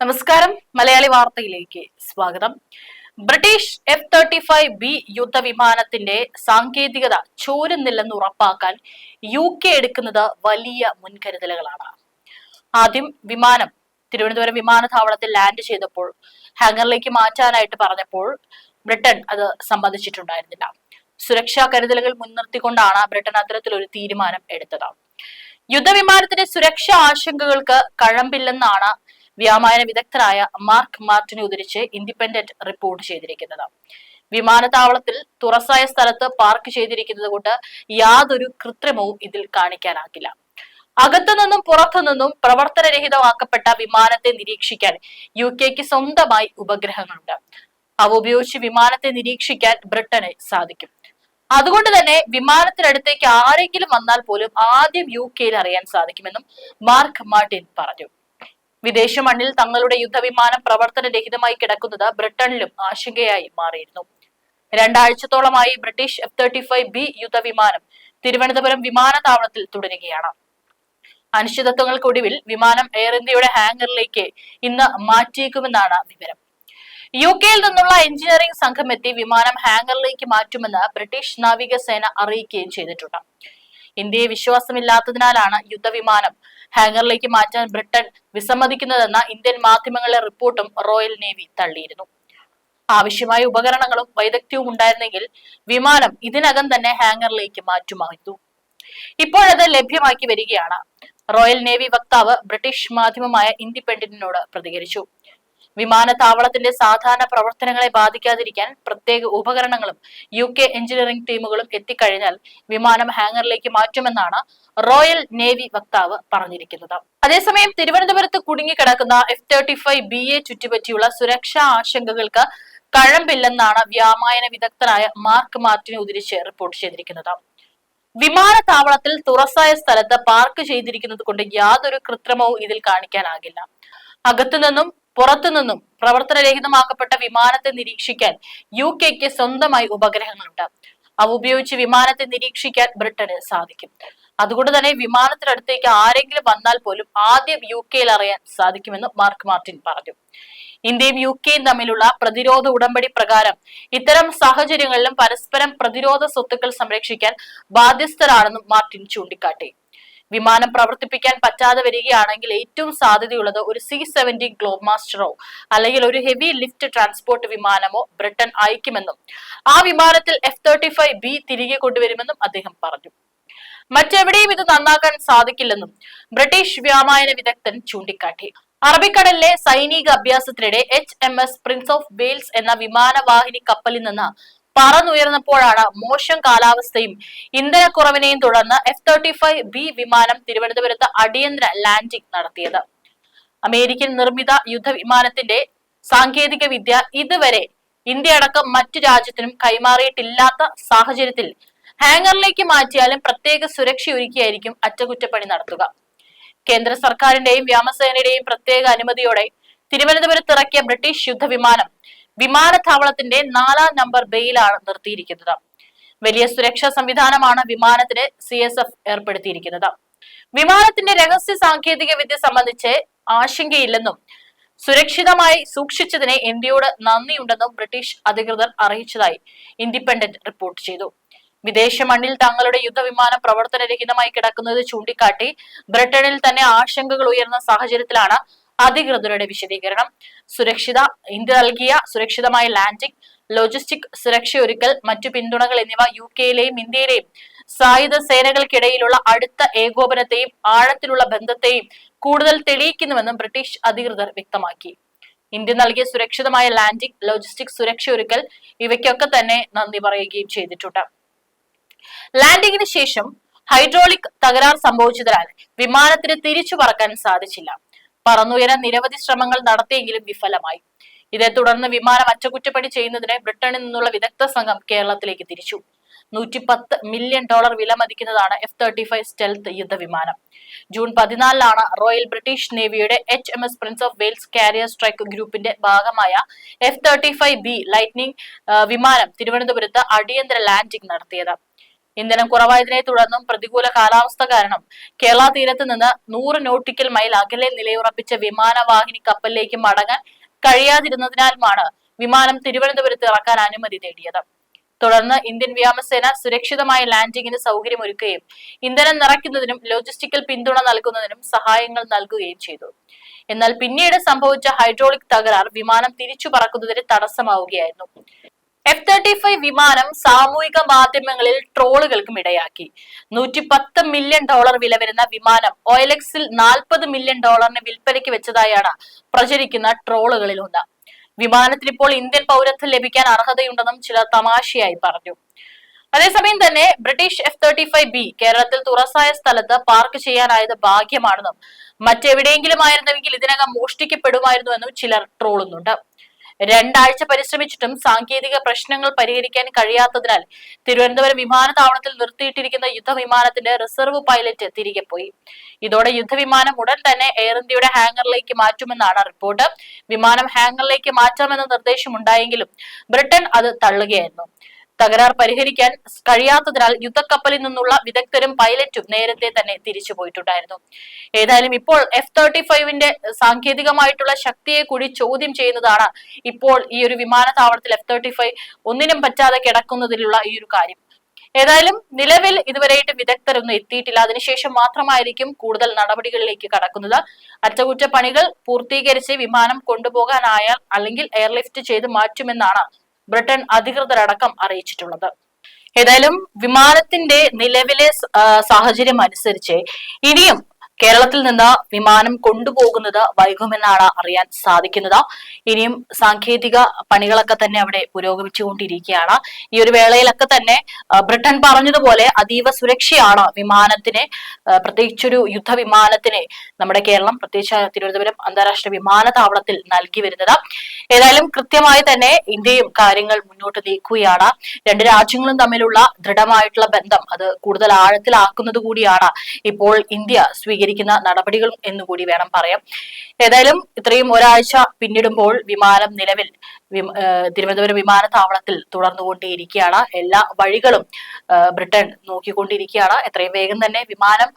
നമസ്കാരം. മലയാളി വാർത്തയിലേക്ക് സ്വാഗതം. British F thirty five B യുദ്ധവിമാനത്തിന്റെ സാങ്കേതികത ചോരുന്നില്ലെന്ന് ഉറപ്പാക്കാൻ യു കെ എടുക്കുന്നത് വലിയ മുൻകരുതലുകളാണ്. ആദ്യം വിമാനം. തിരുവനന്തപുരം വിമാനത്താവളത്തിൽ ലാൻഡ് ചെയ്തപ്പോൾ ഹാങ്ങറിലേക്ക് മാറ്റാനായിട്ട് പറഞ്ഞപ്പോൾ ബ്രിട്ടൻ അത് സമ്മതിച്ചിട്ടുണ്ടായിരുന്നില്ല സുരക്ഷാ കരുതലുകൾ മുൻനിർത്തിക്കൊണ്ടാണ് ബ്രിട്ടൻ അത്തരത്തിലൊരു തീരുമാനം എടുത്തത്. യുദ്ധവിമാനത്തിന്റെ സുരക്ഷാ ആശങ്കകൾക്ക് കഴമ്പില്ലെന്നാണ് വ്യോമയാന വിദഗ്ധരായ മാർക്ക് മാർട്ടിനെ ഉദ്ധരിച്ച് ഇൻഡിപെൻഡന്റ് റിപ്പോർട്ട് ചെയ്തിരിക്കുന്നത്. വിമാനത്താവളത്തിൽ തുറസായ സ്ഥലത്ത് പാർക്ക് ചെയ്തിരിക്കുന്നത് കൊണ്ട് യാതൊരു കൃത്രിമവും ഇതിൽ കാണിക്കാനാകില്ല. അകത്തു നിന്നും പുറത്തു നിന്നും പ്രവർത്തനരഹിതമാക്കപ്പെട്ട വിമാനത്തെ നിരീക്ഷിക്കാൻ യു കെക്ക് സ്വന്തമായി ഉപഗ്രഹങ്ങളുണ്ട്. അവ ഉപയോഗിച്ച് വിമാനത്തെ നിരീക്ഷിക്കാൻ ബ്രിട്ടന് സാധിക്കും. അതുകൊണ്ട് തന്നെ വിമാനത്തിനടുത്തേക്ക് ആരെങ്കിലും വന്നാൽ പോലും ആദ്യം യു കെയിൽ അറിയാൻ സാധിക്കുമെന്നും മാർക്ക് മാർട്ടിൻ പറഞ്ഞു. വിദേശ മണ്ണിൽ തങ്ങളുടെ യുദ്ധവിമാനം പ്രവർത്തനരഹിതമായി കിടക്കുന്നത് ബ്രിട്ടനിലും ആശങ്കയായി മാറിയിരുന്നു. രണ്ടാഴ്ചത്തോളമായി British F thirty five B യുദ്ധവിമാനം Thiruvananthapuram വിമാനത്താവളത്തിൽ തുടരുകയാണ്. അനിശ്ചിതത്വങ്ങൾക്കൊടുവിൽ വിമാനം എയർ ഇന്ത്യയുടെ ഹാങ്ങറിലേക്ക് ഇന്ന് മാറ്റിയേക്കുമെന്നാണ് വിവരം. യു കെയിൽ നിന്നുള്ള എഞ്ചിനീയറിംഗ് സംഘം എത്തി വിമാനം ഹാങ്ങറിലേക്ക് മാറ്റുമെന്ന് ബ്രിട്ടീഷ് നാവികസേന അറിയിക്കുകയും ചെയ്തിട്ടുണ്ട്. ഇന്ത്യയെ വിശ്വാസമില്ലാത്തതിനാലാണ് യുദ്ധവിമാനം ഹാങ്ങറിലേക്ക് മാറ്റാൻ ബ്രിട്ടൻ വിസമ്മതിക്കുന്നതെന്ന ഇന്ത്യൻ മാധ്യമങ്ങളിലെ റിപ്പോർട്ടും റോയൽ നേവി തള്ളിയിരുന്നു. ആവശ്യമായ ഉപകരണങ്ങളും വൈദഗ്ധ്യവും ഉണ്ടായിരുന്നെങ്കിൽ വിമാനം ഇതിനകം തന്നെ ഹാങ്ങറിലേക്ക് മാറ്റുമായിരുന്നു. ഇപ്പോഴത് ലഭ്യമാക്കി വരികയാണ്. റോയൽ നേവി വക്താവ് ബ്രിട്ടീഷ് മാധ്യമമായ ഇൻഡിപെൻഡന്റിനോട് പ്രതികരിച്ചു. വിമാനത്താവളത്തിന്റെ സാധാരണ പ്രവർത്തനങ്ങളെ ബാധിക്കാതിരിക്കാൻ പ്രത്യേക ഉപകരണങ്ങളും യു കെ എഞ്ചിനീയറിംഗ് ടീമുകളും എത്തിക്കഴിഞ്ഞാൽ വിമാനം ഹാങ്ങറിലേക്ക് മാറ്റുമെന്നാണ് റോയൽ നേവി വക്താവ് പറഞ്ഞിരിക്കുന്നത്. അതേസമയം തിരുവനന്തപുരത്ത് കുടുങ്ങിക്കിടക്കുന്ന എഫ് തേർട്ടി ഫൈവ് ബി എ ചുറ്റിപ്പറ്റിയുള്ള സുരക്ഷാ ആശങ്കകൾക്ക് കഴമ്പില്ലെന്നാണ് വ്യാമായന വിദഗ്ധനായ മാർക്ക് മാർട്ടിനെ ഉദ്ധരിച്ച് റിപ്പോർട്ട് ചെയ്തിരിക്കുന്നത്. വിമാനത്താവളത്തിൽ തുറസായ സ്ഥലത്ത് പാർക്ക് ചെയ്തിരിക്കുന്നത് കൊണ്ട് യാതൊരു കൃത്രിമവും ഇതിൽ കാണിക്കാനാകില്ല. അകത്തുനിന്നും പുറത്തുനിന്നും പ്രവർത്തനരഹിതമാക്കപ്പെട്ട വിമാനത്തെ നിരീക്ഷിക്കാൻ യു കെക്ക് സ്വന്തമായി ഉപഗ്രഹങ്ങളുണ്ട്. അവ ഉപയോഗിച്ച് വിമാനത്തെ നിരീക്ഷിക്കാൻ ബ്രിട്ടന് സാധിക്കും. അതുകൊണ്ട് തന്നെ വിമാനത്തിനടുത്തേക്ക് ആരെങ്കിലും വന്നാൽ പോലും ആദ്യം യു കെയിൽ അറിയാൻ സാധിക്കുമെന്ന് മാർക്ക് മാർട്ടിൻ പറഞ്ഞു. ഇന്ത്യയും യു കെയും തമ്മിലുള്ള പ്രതിരോധ ഉടമ്പടി പ്രകാരം ഇത്തരം സാഹചര്യങ്ങളിലും പരസ്പരം പ്രതിരോധ സ്വത്തുക്കൾ സംരക്ഷിക്കാൻ ബാധ്യസ്ഥരാണെന്നും മാർട്ടിൻ ചൂണ്ടിക്കാട്ടി. വിമാനം പ്രവർത്തിപ്പിക്കാൻ പറ്റാതെ വരികയാണെങ്കിൽ ഏറ്റവും സാധ്യതയുള്ളത് ഒരു സി സെവന്റി ഗ്ലോബ് മാസ്റ്ററോ അല്ലെങ്കിൽ ഒരു ഹെവി ലിഫ്റ്റ് ട്രാൻസ്പോർട്ട് വിമാനമോ ബ്രിട്ടൻ അയക്കുമെന്നും ആ വിമാനത്തിൽ എഫ് തേർട്ടി ഫൈവ് ബി തിരികെ കൊണ്ടുവരുമെന്നും അദ്ദേഹം പറഞ്ഞു. മറ്റെവിടെയും ഇത് നന്നാക്കാൻ സാധിക്കില്ലെന്നും ബ്രിട്ടീഷ് വ്യോമയന വിദഗ്ധൻ ചൂണ്ടിക്കാട്ടി. അറബിക്കടലിലെ സൈനിക അഭ്യാസത്തിനിടെ H M S Prince of Wales എന്ന വിമാനവാഹിനി കപ്പലിൽ നിന്ന് പറന്നുയർന്നപ്പോഴാണ് മോശം കാലാവസ്ഥയും ഇന്ധനക്കുറവിനെയും തുടർന്ന് എഫ് തേർട്ടി ഫൈവ് ബി വിമാനം തിരുവനന്തപുരത്ത് അടിയന്തര ലാൻഡിംഗ് നടത്തിയത്. അമേരിക്കൻ നിർമ്മിത യുദ്ധവിമാനത്തിന്റെ സാങ്കേതിക വിദ്യ ഇതുവരെ ഇന്ത്യ അടക്കം മറ്റു രാജ്യത്തിനും കൈമാറിയിട്ടില്ലാത്ത സാഹചര്യത്തിൽ ഹാങ്ങറിലേക്ക് മാറ്റിയാലും പ്രത്യേക സുരക്ഷ ഒരുക്കിയായിരിക്കും അറ്റകുറ്റപ്പണി നടത്തുക. കേന്ദ്ര സർക്കാരിന്റെയും വ്യോമസേനയുടെയും പ്രത്യേക അനുമതിയോടെ തിരുവനന്തപുരത്ത് ഇറക്കിയ ബ്രിട്ടീഷ് യുദ്ധവിമാനം വിമാനത്താവളത്തിന്റെ നാലാം നമ്പർ ബെയിലാണ് നിർത്തിയിരിക്കുന്നത്. വലിയ സുരക്ഷാ സംവിധാനമാണ് വിമാനത്തിന് സി എസ് എഫ് ഏർപ്പെടുത്തിയിരിക്കുന്നത്. വിമാനത്തിന്റെ രഹസ്യ സാങ്കേതിക വിദ്യ സംബന്ധിച്ച് ആശങ്കയില്ലെന്നും സുരക്ഷിതമായി സൂക്ഷിച്ചതിനെ ഇന്ത്യയോട് നന്ദിയുണ്ടെന്നും ബ്രിട്ടീഷ് അധികൃതർ അറിയിച്ചതായി ഇൻഡിപെൻഡന്റ് റിപ്പോർട്ട് ചെയ്തു. വിദേശ മണ്ണിൽ തങ്ങളുടെ യുദ്ധവിമാനം പ്രവർത്തനരഹിതമായി കിടക്കുന്നത് ചൂണ്ടിക്കാട്ടി ബ്രിട്ടനിൽ തന്നെ ആശങ്കകൾ ഉയർന്ന സാഹചര്യത്തിലാണ് അധികൃതരുടെ വിശദീകരണം സുരക്ഷിത ഇന്ത്യ നൽകിയ സുരക്ഷിതമായ ലാൻഡിംഗ് ലോജിസ്റ്റിക് സുരക്ഷയൊരുക്കൽ മറ്റു പിന്തുണകൾ എന്നിവ യു കെയിലെയും ഇന്ത്യയിലെയും സായുധ സേനകൾക്കിടയിലുള്ള അടുത്ത ഏകോപനത്തെയും ആഴത്തിലുള്ള ബന്ധത്തെയും കൂടുതൽ തെളിയിക്കുന്നുവെന്നും ബ്രിട്ടീഷ് അധികൃതർ വ്യക്തമാക്കി. ഇന്ത്യ നൽകിയ സുരക്ഷിതമായ ലാൻഡിംഗ് ലോജിസ്റ്റിക് സുരക്ഷയൊരുക്കൽ ഇവയ്ക്കൊക്കെ തന്നെ നന്ദി പറയുകയും ചെയ്തിട്ടുണ്ട്. ലാൻഡിങ്ങിന് ശേഷം ഹൈഡ്രോളിക് തകരാർ സംഭവിച്ചതിനാൽ വിമാനത്തിന് തിരിച്ചു പറക്കാൻ സാധിച്ചില്ല. പറന്നുയരാൻ നിരവധി ശ്രമങ്ങൾ നടത്തിയെങ്കിലും വിഫലമായി. ഇതേ തുടർന്ന് വിമാനം അറ്റകുറ്റപ്പണി ചെയ്യുന്നതിന് ബ്രിട്ടനിൽ നിന്നുള്ള വിദഗ്ധ സംഘം കേരളത്തിലേക്ക് തിരിച്ചു. നൂറ്റിപ്പത്ത് മില്യൺ ഡോളർ വില മതിക്കുന്നതാണ് എഫ് തേർട്ടി ഫൈവ് സ്റ്റെൽത്ത് യുദ്ധവിമാനം. ജൂൺ പതിനാലിലാണ് royal British നേവിയുടെ H M S Prince of Wales carrier strike ഗ്രൂപ്പിന്റെ ഭാഗമായ F thirty five B Lightning വിമാനം തിരുവനന്തപുരത്ത് അടിയന്തര ലാൻഡിംഗ് നടത്തിയത്. ഇന്ധനം കുറവായതിനെ തുടർന്നും പ്രതികൂല കാലാവസ്ഥ കാരണം കേരള തീരത്ത് നിന്ന് നൂറ് നോട്ടിക്കൽ മൈൽ അകലെ നിലയുറപ്പിച്ച വിമാനവാഹിനി കപ്പലിലേക്ക് മടങ്ങാൻ കഴിയാതിരുന്നതിനാലുമാണ് വിമാനം തിരുവനന്തപുരത്ത് ഇറക്കാൻ അനുമതി തേടിയത്. തുടർന്ന് ഇന്ത്യൻ വ്യോമസേന സുരക്ഷിതമായ ലാൻഡിംഗിന് സൗകര്യമൊരുക്കുകയും ഇന്ധനം നിറയ്ക്കുന്നതിനും ലോജിസ്റ്റിക്കൽ പിന്തുണ നൽകുന്നതിനും സഹായങ്ങൾ നൽകുകയും ചെയ്തു. എന്നാൽ പിന്നീട് സംഭവിച്ച ഹൈഡ്രോളിക് തകരാർ വിമാനം തിരിച്ചു പറക്കുന്നതിന് തടസ്സമാവുകയായിരുന്നു. എഫ് തേർട്ടി ഫൈവ് വിമാനം സാമൂഹിക മാധ്യമങ്ങളിൽ ട്രോളുകൾക്കും ഇടയാക്കി. നൂറ്റി പത്ത് മില്യൺ ഡോളർ വില വരുന്ന വിമാനം ഓയിലെക്സിൽ നാൽപ്പത് മില്യൺ ഡോളറിന് വിൽപ്പനയ്ക്ക് വെച്ചതായാണ് പ്രചരിക്കുന്ന ട്രോളുകളിൽ ഒന്ന് വിമാനത്തിന് ഇപ്പോൾ ഇന്ത്യൻ പൗരത്വം ലഭിക്കാൻ അർഹതയുണ്ടെന്നും ചിലർ തമാശയായി പറഞ്ഞു. അതേസമയം തന്നെ British F thirty five B കേരളത്തിൽ തുറസായ സ്ഥലത്ത് പാർക്ക് ചെയ്യാനായത് ഭാഗ്യമാണെന്നും മറ്റെവിടെയെങ്കിലും ആയിരുന്നുവെങ്കിൽ ഇതിനകം മോഷ്ടിക്കപ്പെടുമായിരുന്നുവെന്നും ചിലർ ട്രോളുന്നുണ്ട്. രണ്ടാഴ്ച പരിശ്രമിച്ചിട്ടും സാങ്കേതിക പ്രശ്നങ്ങൾ പരിഹരിക്കാൻ കഴിയാത്തതിനാൽ തിരുവനന്തപുരം വിമാനത്താവളത്തിൽ നിർത്തിയിട്ടിരിക്കുന്ന യുദ്ധവിമാനത്തിന്റെ റിസർവ് പൈലറ്റ് തിരികെ പോയി. ഇതോടെ യുദ്ധവിമാനം ഉടൻ തന്നെ എയർ ഇന്ത്യയുടെ ഹാങ്ങറിലേക്ക് മാറ്റുമെന്നാണ് റിപ്പോർട്ട്. വിമാനം ഹാങ്ങറിലേക്ക് മാറ്റാമെന്ന നിർദ്ദേശമുണ്ടായെങ്കിലും ബ്രിട്ടൻ അത് തള്ളുകയായിരുന്നു. തകരാർ പരിഹരിക്കാൻ കഴിയാത്തതിനാൽ യുദ്ധക്കപ്പലിൽ നിന്നുള്ള വിദഗ്ധരും പൈലറ്റും നേരത്തെ തന്നെ തിരിച്ചു പോയിട്ടുണ്ടായിരുന്നു. ഏതായാലും ഇപ്പോൾ എഫ് തേർട്ടി ഫൈവിന്റെ സാങ്കേതികമായിട്ടുള്ള ശക്തിയെ കൂടി ചോദ്യം ചെയ്യുന്നതാണ് ഇപ്പോൾ ഈ ഒരു വിമാനത്താവളത്തിൽ എഫ് തേർട്ടി ഫൈവ് ഒന്നിനും പറ്റാതെ കിടക്കുന്നതിലുള്ള ഈ ഒരു കാര്യം. ഏതായാലും നിലവിൽ ഇതുവരെയായിട്ട് വിദഗ്ധരൊന്നും എത്തിയിട്ടില്ല. അതിനുശേഷം മാത്രമായിരിക്കും കൂടുതൽ നടപടികളിലേക്ക് കടക്കുന്നത്. അറ്റകുറ്റപ്പണികൾ പൂർത്തീകരിച്ച് വിമാനം കൊണ്ടുപോകാനായാൽ അല്ലെങ്കിൽ എയർലിഫ്റ്റ് ചെയ്ത് മാറ്റുമെന്നാണ് ബ്രിട്ടൻ അധികൃതരടക്കം അറിയിച്ചിട്ടുള്ളത്. ഏതായാലും വിമാനത്തിന്റെ നിലവിലെ സാഹചര്യം അനുസരിച്ച് ഇനിയും കേരളത്തിൽ നിന്ന് വിമാനം കൊണ്ടുപോകുന്നത് വൈകുമെന്നാണ് അറിയാൻ സാധിക്കുന്നത്. ഇനിയും സാങ്കേതിക പണികളൊക്കെ തന്നെ അവിടെ പുരോഗമിച്ചുകൊണ്ടിരിക്കുകയാണ്. ഈ ഒരു വേളയിലൊക്കെ തന്നെ ബ്രിട്ടൻ പറഞ്ഞതുപോലെ അതീവ സുരക്ഷയാണ് വിമാനത്തിന് പ്രത്യേകിച്ചൊരു യുദ്ധവിമാനത്തിന് നമ്മുടെ കേരളം പ്രത്യേകിച്ച് തിരുവനന്തപുരം അന്താരാഷ്ട്ര വിമാനത്താവളത്തിൽ നൽകി വരുന്നത്. ഏതായാലും കൃത്യമായി തന്നെ ഇന്ത്യയും കാര്യങ്ങൾ മുന്നോട്ട് നീക്കുകയാണ്. രണ്ട് രാജ്യങ്ങളും തമ്മിലുള്ള ദൃഢമായിട്ടുള്ള ബന്ധം അത് കൂടുതൽ ആഴത്തിലാക്കുന്നത് കൂടിയാണ് ഇപ്പോൾ ഇന്ത്യ സ്വീകരിക്കുന്നത്. സ്വീകരിക്കുന്ന നടപടികൾ എന്നുകൂടി വേണം പറയാം. ഏതായാലും ഇത്രയും ഒരാഴ്ച പിന്നിടുമ്പോൾ വിമാനം നിലവിൽ തിരുവനന്തപുരം വിമാനത്താവളത്തിൽ തുടർന്നുകൊണ്ടേയിരിക്കുകയാണ്. എല്ലാ വഴികളും ബ്രിട്ടൻ നോക്കിക്കൊണ്ടിരിക്കുകയാണ്. എത്രയും വേഗം തന്നെ വിമാനം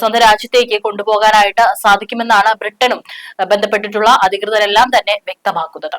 സ്വന്തം രാജ്യത്തേക്ക് കൊണ്ടുപോകാനായിട്ട് സാധിക്കുമെന്നാണ് ബ്രിട്ടനും ബന്ധപ്പെട്ടിട്ടുള്ള അധികൃതരെല്ലാം തന്നെ വ്യക്തമാക്കുന്നത്.